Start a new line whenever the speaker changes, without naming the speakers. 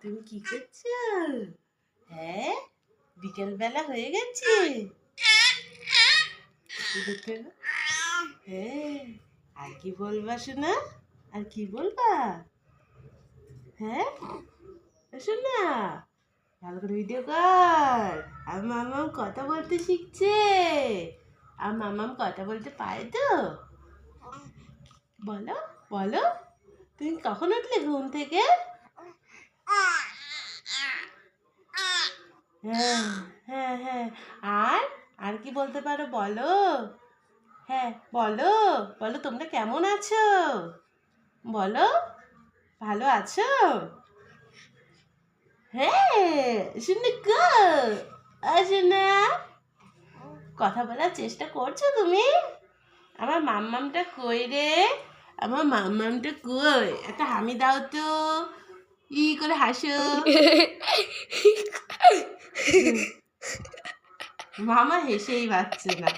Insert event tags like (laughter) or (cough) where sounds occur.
তুমি কি করছ? হ্যাঁ বিকেল বেলা হয়ে গেছে? হ্যাঁ আর কি বলবা শোনা আর কি বলবা? হ্যাঁ শোনা ভালো করে ভিডিও কর। আর মামাম কথা বলতে শিখছে। আর মামাম কথা বলতে পারে তো? বলো বলো তুমি কখন উঠলে ঘুম থেকে? হ্যাঁ হ্যাঁ হ্যাঁ। আর আর কি বলতে পারো বলো? হ্যাঁ বলো বলো তোমরা কেমন আছো? বলো, ভালো আছো? হ্যাঁ শুনে না কথা বলার চেষ্টা করছ তুমি? আমার মাম্মামটা কই রে? আমার মাম্মামটা কই? একটা হামি দাও তো। ই করে হাসো। (laughs) মামা হেসেই পাচ্ছে না